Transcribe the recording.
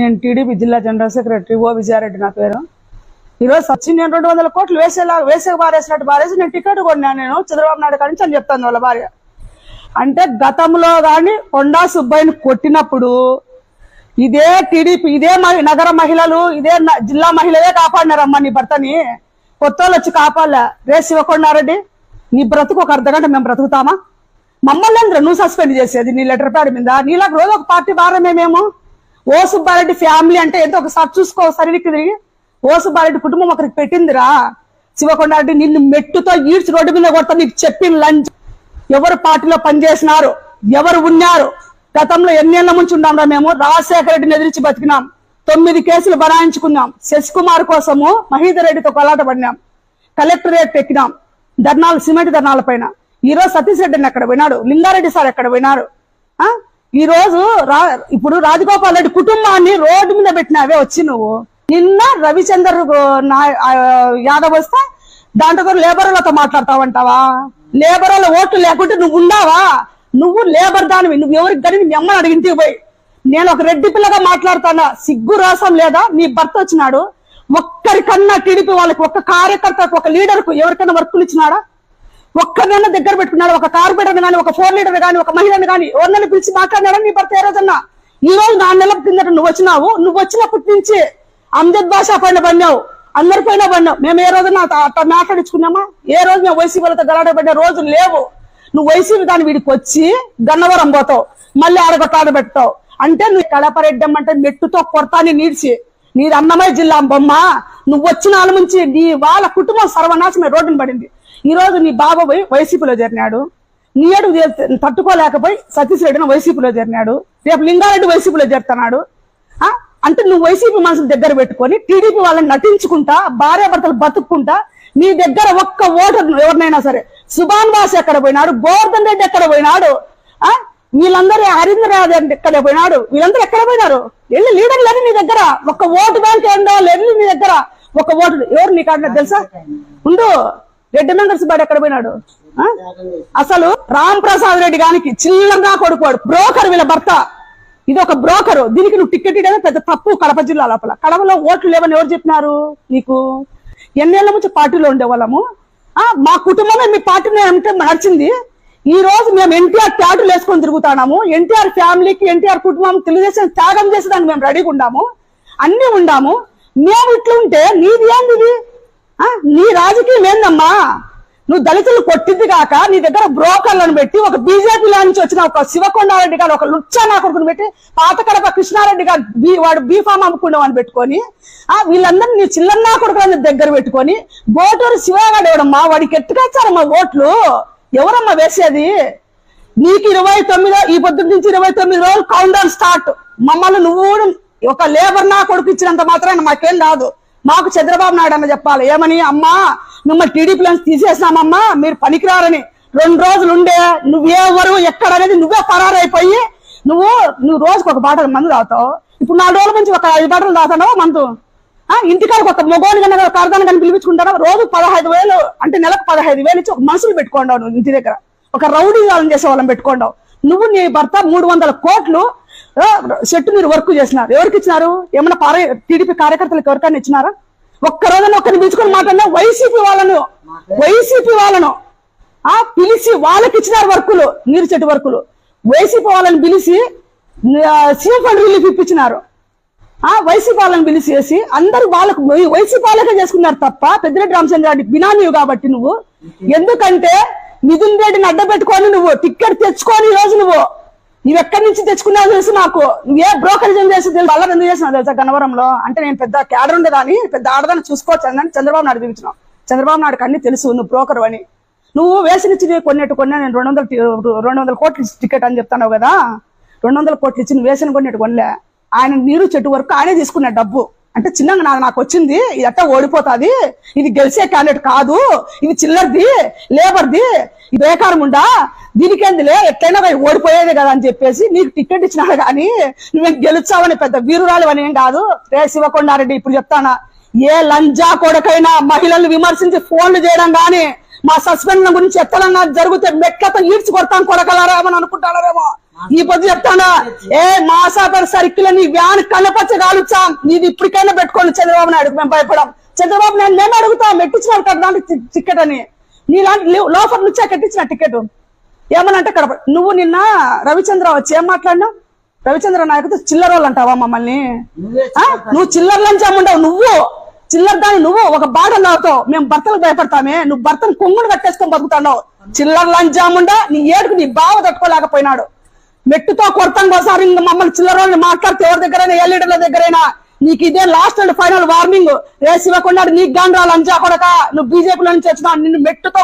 నేను టీడీపీ జిల్లా general secretary ఓ విజయారెడ్డి నా పేరు. ఈరోజు సచిన్ నేను రెండు వందల కోట్లు వేసేలా వేసే బారేసినట్టు బారేసి నేను టికెట్ కొన్నాను నేను చంద్రబాబు నాయుడు కాడి నుంచి అని చెప్తాను వాళ్ళ భార్య. అంటే గతంలో కానీ కొండా సుబ్బయ్యని కొట్టినప్పుడు ఇదే టీడీపీ ఇదే నగర మహిళలు ఇదే న- జిల్లా మహిళలే కాపాడినారమ్మా నీ భర్తని. కొత్త వాళ్ళు వచ్చి కాపాడలే. రే శివకొండారెడ్డి నీ బ్రతుకు ఒక అర్ధగంట మేము బ్రతుకుతామా? మమ్మల్ని నువ్వు సస్పెండ్ చేసేది? నీ లెటర్ ప్యాడ్ మీద. నీలాగా రోజు ఒక పార్టీ భారమే మేము. ఓ సుబ్బారెడ్డి ఫ్యామిలీ అంటే ఎంతో ఒకసారి చూసుకో సరివికి తిరిగి. ఓ సుబ్బారెడ్డి కుటుంబం ఒకరికి పెట్టిందిరా. శివకొండ రెడ్డి నిన్ను మెట్టుతో ఈడ్చి రోడ్డు మీద కొడతా నీకు చెప్పిన లంచ్. ఎవరు పార్టీలో పనిచేసినారు? ఎవరు ఉన్నారు? గతంలో ఎన్నేళ్ళ నుంచి ఉన్నాంరా మేము? రాజశేఖర రెడ్డిని ఎదిరించి బతికినాం. తొమ్మిది కేసులు బనాయించుకున్నాం శశికుమార్ కోసము మహీధర్ రెడ్డితో కొలాటపడినాం. కలెక్టరేట్ ఎక్కినాం. ధర్నాలు సిమెంట్ ధర్నాల పైన. ఈరోజు సతీష్ రెడ్డిని ఎక్కడ పోయినాడు? లింగారెడ్డి సార్ ఎక్కడ పోయినారు ఆ? ఈ రోజు రా ఇప్పుడు రాజగోపాల్ రెడ్డి కుటుంబాన్ని రోడ్డు మీద పెట్టినావే వచ్చి నువ్వు. నిన్న రవిచందర్ నా- యాదవ్ వస్తే దాంట్లో కూడా లేబర్లతో మాట్లాడతావంటావా? లేబర్ల ఓట్లు లేకుంటే నువ్వు ఉన్నావా నువ్వు లేబర్ దానివి నువ్వు ఎవరికి కానీ మీ అమ్మని పోయి. నేను ఒక రెడ్డి పిల్లగా మాట్లాడుతానా సిగ్గు రాసం లేదా? నీ భర్త వచ్చినాడు ఒక్కరికన్నా టీడీపీ వాళ్ళకి ఒక్క కార్యకర్తకు ఒక లీడర్కు ఎవరికైనా వర్కులు ఇచ్చినాడా? ఒక్కరినైనా దగ్గర పెట్టుకున్నాడు ఒక కార్పొరేటర్ కానీ ఒక ఫోర్ లీడర్ కానీ ఒక మహిళను కానీ ఎవరినైనా పిలిచి మాట్లాడినాడని నీ భర్త ఏ రోజన్నా? ఈ రోజు నా నెలల కిందట నువ్వు వచ్చినావు నువ్వు వచ్చినప్పటి నుంచి అమ్జద్ భాష పైన పడినావు అందరి పైన పడినావు. మేము ఏ రోజున అట్ట- మాట్లాడించుకున్నామా? ఏ రోజు మేము వైసీపీ వాళ్ళతో పడిన రోజులు లేవు. నువ్వు వైసీపీ దాని వీడికి వచ్చి గన్నవరం పోతావు మళ్ళీ ఆడగొట్టాడ పెడతావు అంటే నువ్వు కడపరెడ్డం అంటే మెట్టుతో కొడతాని నీడ్చి. నీది అన్నమయ్య జిల్లా బొమ్మ. నువ్వు వచ్చిన నుంచి నీ వాళ్ళ కుటుంబం సర్వనాశమే రోడ్డున పడింది. ఈ రోజు నీ బాబు పోయి వైసీపీలో చేరినాడు. నీ అడుగు తట్టుకోలేకపోయి సతీష్ రెడ్డిని వైసీపీలో చేరినాడు. రేపు లింగారెడ్డి వైసీపీలో చేరుతున్నాడు. ఆ? అంటే నువ్వు వైసీపీ మనసులు దగ్గర పెట్టుకొని టీడీపీ వాళ్ళని నటించుకుంటా భార్యాభర్తలు బతుక్కుంటా నీ దగ్గర ఒక్క ఓటర్ ఎవరినైనా సరే సుభాన్ బాస్ ఎక్కడ పోయినాడు? గోవర్ధన్ రెడ్డి ఎక్కడ పోయినాడు? ఆ? వీళ్ళందరూ హరీంద్రనాథ్ రెడ్డి ఎక్కడ పోయినాడు? వీళ్ళందరూ ఎక్కడ పోయినారు? వెళ్ళి లీడర్ అని నీ దగ్గర. ఒక్క ఓటు బ్యాంక్ ఏందో వెళ్ళి నీ దగ్గర. ఒక ఓటు ఎవరు నీకు అన్న తెలుసా? ఉండు. రెడ్డి మెంగర్స్ ఎక్కడ పోయినాడు? అసలు రామ్ ప్రసాద్ రెడ్డి గానికి చిల్లంగా కొడుకోడు బ్రోకర్ వీళ్ళ భర్త. ఇది ఒక బ్రోకర్. దీనికి నువ్వు టికెట్ ఇవ్వడం పెద్ద తప్పు కడప జిల్లా లోపల. కడపలో ఓట్లు లేవని ఎవరు చెప్పినారు నీకు? ఎన్నేళ్ళ నుంచి పార్టీలో ఉండేవాళ్ళము. ఆ మా కుటుంబమే మీ పార్టీని అంటే నడిచింది. ఈ రోజు మేము ఎన్టీఆర్ ట్యాటులు వేసుకొని తిరుగుతున్నాము. ఎన్టీఆర్ ఫ్యామిలీకి ఎన్టీఆర్ కుటుంబం తెలుగుదేశం త్యాగం చేసేదానికి మేము రెడీగా ఉండాము అన్ని ఉండాము. మేము ఇట్లుంటే నీది ఏంది నీ రాజకీయం ఏందమ్మా? నువ్వు దళితులు కొట్టింది కాక నీ దగ్గర బ్రోకర్లను పెట్టి ఒక బీజేపీ నుంచి వచ్చిన ఒక శివకొండారెడ్డి గారు ఒక లుచ్చా నా కొడుకుని పెట్టి పాత కడప కృష్ణారెడ్డి గారు బీ వాడు బీఫామ్ అమ్ముకునేవాడిని పెట్టుకొని ఆ వీళ్ళందరినీ నీ చిల్లన్నా కొడుకులని దగ్గర పెట్టుకొని బోటూరు శివగాడు ఎవడమ్మా? వాడికి ఎట్టుకొచ్చారమ్మా ఓట్లు. ఎవరమ్మా వేసేది? నీకు ఇరవై తొమ్మిదో ఈ పొద్దు నుంచి ఇరవై తొమ్మిది రోజులు కౌంటర్ స్టార్ట్ మమ్మల్ని నువ్వు ఒక లేబర్ నా కొడుకు ఇచ్చినంత మాత్రమే మాకేం రాదు. మాకు చంద్రబాబు నాయుడు అన్న చెప్పాలి. ఏమని? అమ్మా మిమ్మల్ని టీడీపీలో తీసేసినామమ్మా మీరు పనికిరారని. రెండు రోజులు ఉండే నువ్వెవరు ఎక్కడ అనేది నువ్వే పరారైపోయి నువ్వు నువ్వు రోజుకు ఒక బాటలు మందు తాగుతావు. ఇప్పుడు నాలుగు రోజుల నుంచి ఒక ఐదు బాటలు తాగుతావు మందు? ఆ ఇంటికాడికి ఒక మొగోని కన్నా కార్దాన్ని కానీ పిలిపించుకుంటారా రోజు పదహైదు వేలు అంటే నెలకు పదహైదు వేలు ఇచ్చి ఒక మనుషులు పెట్టుకోండావు నువ్వు ఇంటి దగ్గర. ఒక రౌడీ వాళ్ళని చేసే వాళ్ళని పెట్టుకోండావు. నువ్వు నీ భర్త మూడు వందల కోట్లు ఆ, చెట్టు మీరు వర్క్ చేసినారు. ఎవరికి ఇచ్చినారు? ఏమన్నా పార టీడీపీ కార్యకర్తలకు ఎవరికైనా ఇచ్చినారా? ఒక్క రోజున ఒక్కరిని పిలుచుకొని మాట్లాడినా వైసీపీ వాళ్ళను వైసీపీ వాళ్ళను ఆ పిలిచి వాళ్ళకి ఇచ్చినారు వర్కులు నీరు చెట్టు వర్కులు. వైసీపీ వాళ్ళని పిలిచి సీఎం ఫండ్ రిలీఫ్ ఇప్పించినారు. ఆ వైసీపీ వాళ్ళని పిలిచేసి అందరు వాళ్ళకు వైసీపీ వాళ్ళకే చేసుకున్నారు తప్ప పెద్దిరెడ్డి రామచంద్రారెడ్డి బినామీవు కాబట్టి నువ్వు. ఎందుకంటే మిథున్ రెడ్డిని అడ్డ పెట్టుకొని నువ్వు టిక్కెట్ తెచ్చుకొని ఈ రోజు నువ్వు. నువ్వు ఎక్కడి నుంచి తెచ్చుకున్నావు తెలుసు నాకు నువ్వు ఏ బ్రోకరేజం చేసి తెలుసు. వల్ల ఎందుకు చేసినావు తెలుసా గన్నవరంలో? అంటే నేను పెద్ద క్యాడర్ ఉండేదాన్ని పెద్ద ఆడదాన్ని చూసుకోవచ్చు అని చంద్రబాబు నాయుడు చూపించినావు. చంద్రబాబు నాయుడుకి అన్ని తెలుసు నువ్వు బ్రోకర్ అని. నువ్వు వేసినిచ్చి కొన్నట్టు కొన్నా నేను రెండు వందల రెండు వందల కోట్లు టికెట్ అని చెప్తాను కదా. రెండు వందల కోట్లు ఇచ్చి నువ్వు వేసిన కొన్నట్టు కొనలే. ఆయన నీరు చెట్టు వరకు ఆయనే తీసుకున్న డబ్బు. అంటే చిన్నగా నాకు నాకు వచ్చింది ఇది అట్టా ఓడిపోతాది ఇది గెలిచే క్యాండిడేట్ కాదు ఇది చిల్లర్ది లేబర్ది ఇది బేకారం ఉండా దీనికేందిలే? ఎట్లయినా పోయి ఓడిపోయేది కదా అని చెప్పేసి నీకు టికెట్ ఇచ్చినాడు కానీ నువ్వేం గెలుచావని పెద్ద వీరురాలు అని ఏం కాదు. రే శివకొండారెడ్డి ఇప్పుడు చెప్తానా ఏ లంజా కొడకైనా మహిళల్ని విమర్శించి ఫోన్లు చేయడం గాని మా సస్పెండ్ గురించి ఎత్తలన్నా జరిగితే మెట్లతో ఈడ్చి కొడతాం కొడకలారేమో అనుకుంటారేమో. ఈ పొద్దు చెప్తాడా ఏ మాసాపర్ సర్కిల్ నీ వ్యాన్ కనపచ్చ కాలుచాం నీది ఇప్పటికైనా పెట్టుకోండి చంద్రబాబు నాయుడు మేము భయపడం. చంద్రబాబు నాయుడు మేము అడుగుతాం ఎట్టించినాడు కదా టికెట్ అని. నీలాంటి లోఫర్ నుంచే కట్టించిన టికెట్. ఏమనంటే కడప నువ్వు నిన్న రవిచంద్ర వచ్చి ఏం మాట్లాడినావు? రవిచంద్ర నాయకుడు చిల్లర వాళ్ళు అంటావా మమ్మల్ని? నువ్వే చిల్లర లంచం ఉండవు నువ్వు. చిల్లర దాని నువ్వు ఒక బాటలు తాగుతావు మేము భర్తలకు భయపడతామే. నువ్వు భర్తను కొంగును కట్టేసుకొని బతుకుతావు చిల్లర లంచాముండా నీ ఏడుకు నీ బావ తట్టుకోలేకపోయినాడు. మెట్టుతో కొడతాం కోసం ఇంకా మమ్మల్ని చిల్లర మాట్లాడితే ఎవరి దగ్గరైనా ఏ లీడర్ల దగ్గరైనా నీకు ఇదే లాస్ట్ అండ్ ఫైనల్ వార్నింగ్ రేసి ఇవ్వకుండా నీకు గాండ్రా లంచా కొడక. నువ్వు బీజేపీలో నుంచి వచ్చినా నిన్ను మెట్టుతో